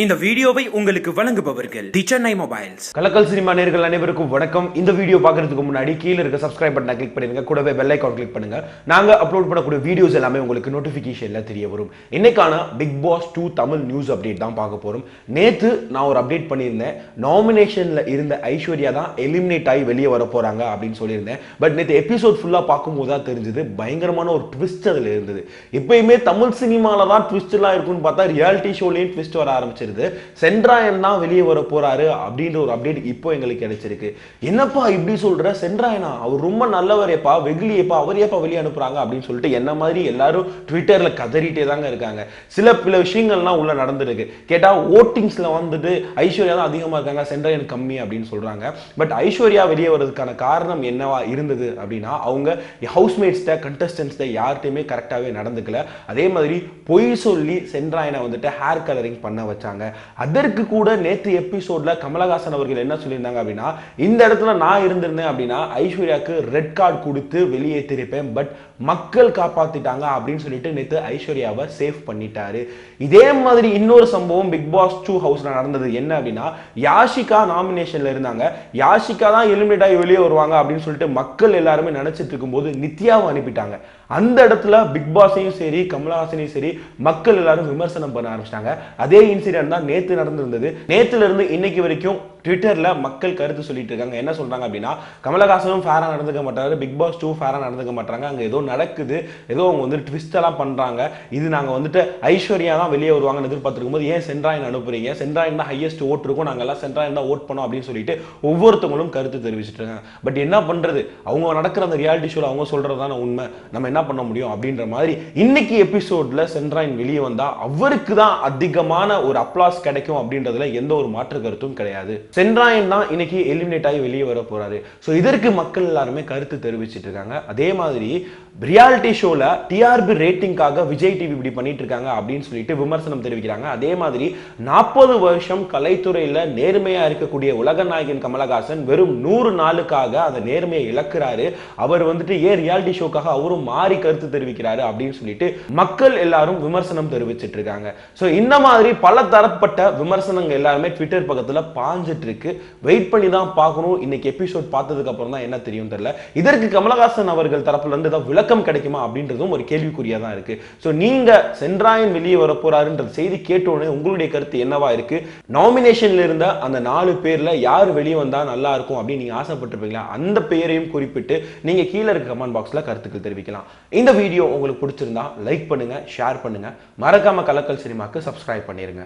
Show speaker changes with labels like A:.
A: இந்த வீடியோவை உங்களுக்கு வழங்குபவர்கள் the Chennai mobiles.
B: Kalakkal cinema நேர்கள் அனைவருக்கும் வணக்கம். இந்த வீடியோ பார்க்கறதுக்கு முன்னாடி கீழே இருக்க சப்ஸ்கிரைப் பட்டனை கிளிக் பண்ணிருங்க கூடவே பெல் ஐக்கான் கிளிக் பண்ணுங்க. நாங்க அப்லோட் பண்ணக்கூடிய வீடியோஸ் எல்லாமே உங்களுக்கு நோட்டிபிகேஷன்ல தெரிய வரும். இன்னைக்கான big boss two Tamil news update தான் பார்க்க போறோம். நேத்து நான் ஒரு அப்டேட் பண்ணியிருந்தேன். நாமினேஷன்ல இருந்த ஐஸ்வர்யா தான் எலிமினேட் ஆகி வெளியே வர போறாங்க அப்படின்னு சொல்லியிருந்தேன். பட் நேற்று எபிசோட் ஃபுல்லா பார்க்கும்போது தான் தெரிஞ்சது. பயங்கரமான ஒரு ட்விஸ்ட் அதுல இருந்தது. எப்பயுமே தமிழ் சினிமால தான் ட்விஸ்ட் எல்லாம் இருக்குன்னு பார்த்தா ரியாலிட்டி ஷோலையும் ட்விஸ்ட் வர கிடைச்சிருது. சென்ட்ராயன் தான் வெளியே வர போறாரு அப்படின்ற ஒரு அப்டேட் இப்போ எங்களுக்கு கிடைச்சிருக்கு. என்னப்பா இப்படி சொல்ற? சென்ட்ராயனா அவர் ரொம்ப நல்லவரேப்பா வெகுலியப்பா அவர் ஏப்பா வெளியே அனுப்புறாங்க அப்படின்னு சொல்லிட்டு என்ன மாதிரி எல்லாரும் ட்விட்டர்ல கதறிட்டே தாங்க இருக்காங்க. சில பல விஷயங்கள்லாம் உள்ள நடந்திருக்கு. கேட்டா ஓட்டிங்ஸ்ல வந்துட்டு ஐஸ்வர்யா தான் அதிகமா இருக்காங்க சென்ட்ராயன் கம்மி அப்படின்னு சொல்றாங்க. பட் ஐஸ்வர்யா வெளியே வர்றதுக்கான காரணம் என்னவா இருந்தது அப்படின்னா அவங்க ஹவுஸ்மேட்ஸ்ட கண்டஸ்டன்ஸ்ட யார்கிட்டையுமே கரெக்டாகவே நடந்துக்கல. அதே மாதிரி பொய் சொல்லி சென்ட்ராயனை வந்துட்டு ஹேர் கலரிங் பண்ண வச்சாங்க. அதற்கு கூட நேத்து எபிசோட்ல கமலஹாசன் அவர்கள் என்ன சொல்லியிருந்தாங்க அப்படின்னா இந்த இடத்துல நான் இருந்திருந்தேன் அப்படின்னா ஐஸ்வர்யாவுக்கு ரெட் கார்டு கொடுத்து வெளியேற்றிருப்பேன் பட் மக்கள் காப்பாத்திட்டாங்க அப்படின்னு சொல்லிட்டு நேத்து ஐஸ்வர்யாவை சேஃப் பண்ணிட்டாரு. இதே மாதிரி இன்னொரு சம்பவம் பிக் பாஸ் டூ ஹவுஸ்ல நடந்தது. என்ன அப்படின்னா யாஷிகா நாமினேஷன்ல இருந்தாங்க. யாஷிகா தான் எலிமினேட் ஆகி வெளியே வருவாங்க அப்படின்னு சொல்லிட்டு மக்கள் எல்லாருமே நினைச்சிட்டு இருக்கும்போது நித்யாவை அனுப்பிட்டாங்க. அந்த இடத்துல பிக் பாஸையும் சரி கமலஹாசனையும் சரி மக்கள் எல்லாரும் விமர்சனம் பண்ண ஆரம்பிச்சிட்டாங்க. அதே இன்சிடென்ட் தான் நேத்து நடந்திருந்தது. நேத்துல இருந்து இன்னைக்கு வரைக்கும் ட்விட்டர்ல மக்கள் கருத்து சொல்லிட்டு இருக்காங்க. என்ன சொல்றாங்க அப்படின்னா கமலஹாசனும் ஃபேரா நடந்துக்க மாட்டாரு பிக் பாஸ் டூ ஃபேரா நடந்துக்க மாட்டாங்க. அங்க ஏதோ நடக்குது ஏதோ அவங்க வந்து ட்விஸ்ட் எல்லாம் பண்றாங்க. இது நாங்க வந்துட்டு ஐஸ்வர்யா தான் வெளியே வருவாங்கன்னு எதிர்பார்த்திருக்கும் போது ஏன் சென்ட்ராயன் அனுப்புறீங்க? சென்ட்ராயன் தான் ஹையஸ்ட் ஓட் இருக்கும். நாங்க எல்லாம் சென்ட்ராயன் தான் ஓட் பண்ணோம். அப்படின்னு சொல்லிட்டு ஒவ்வொருத்தவங்களும் கருத்து தெரிவிச்சிட்டு இருக்காங்க. பட் என்ன பண்றது? அவங்க நடக்கிற அந்த ரியாலிட்டி ஷோல அவங்க சொல்றது தானே உண்மை. நம்ம என்ன பண்ண முடியும் அப்படின்ற மாதிரி இன்னைக்கு எபிசோட்ல சென்ட்ராயின் வெளியே வந்தா அவருக்கு தான் அதிகமான ஒரு அப்ளாஸ் கிடைக்கும் அப்படின்றதுல எந்த ஒரு மாற்று கருத்தும் கிடையாது. சென்ட்ராயன் தான் இன்னைக்கு எலிமினேட் ஆகி வெளியே வர போறாரு. ஸோ இதற்கு மக்கள் எல்லாருமே கருத்து தெரிவிச்சிட்டு இருக்காங்க. அதே மாதிரி ரியாலிட்டி ஷோல டிஆர்பி ரேட்டிங்காக விஜய் டிவி இப்படி பண்ணிட்டு இருக்காங்க அப்படின்னு சொல்லிட்டு விமர்சனம் தெரிவிக்கிறாங்க. அதே மாதிரி நாற்பது வருஷம் கலைத்துறையில நேர்மையா இருக்கக்கூடிய உலக நாயகன் கமலஹாசன் வெறும் நூறு நாளுக்காக அந்த நேர்மையை இழக்கிறாரு. அவர் வந்துட்டு ஏன் ரியாலிட்டி ஷோக்காக அவரும் மாறி கருத்து தெரிவிக்கிறாரு அப்படின்னு சொல்லிட்டு மக்கள் எல்லாரும் விமர்சனம் தெரிவிச்சிட்டு இருக்காங்க ஸோ இந்த மாதிரி பல தரப்பட்ட விமர்சனங்கள் எல்லாருமே ட்விட்டர் பக்கத்தில் பாஞ்சிட்டு இருக்கு வெயிட் பண்ணி தான் பார்க்கணும். இன்னைக்கு எபிசோட் பார்த்ததுக்கு அப்புறம் தான் என்ன தெரியும் தெரியல. இதற்கு கமலஹாசன் அவர்கள் தரப்புல இருந்து ஏதாவது விளக்கம் கிடைக்குமா அப்படின்றதும் ஒரு கேள்விக்குறியா தான் இருக்கு. ஸோ நீங்க சென்ட்ராயன் வெளியே வர போறாருன்ற செய்தி கேட்டோடனே உங்களுடைய கருத்து என்னவா இருக்கு? நாமினேஷன்ல இருந்த அந்த நாலு பேர்ல யார் வெளியே வந்தா நல்லா இருக்கும் அப்படின்னு நீங்க ஆசைப்பட்டிருப்பீங்களா? அந்த பெயரையும் குறிப்பிட்டு நீங்க கீழே இருக்க கமெண்ட் பாக்ஸ்ல கருத்துக்கள் தெரிவிக்கலாம். இந்த வீடியோ உங்களுக்கு பிடிச்சிருந்தா லைக் பண்ணுங்க ஷேர் பண்ணுங்க. மறக்காம கலக்கல் சினிமாக்கு சப்ஸ்கிரைப் பண்ணிருங்க.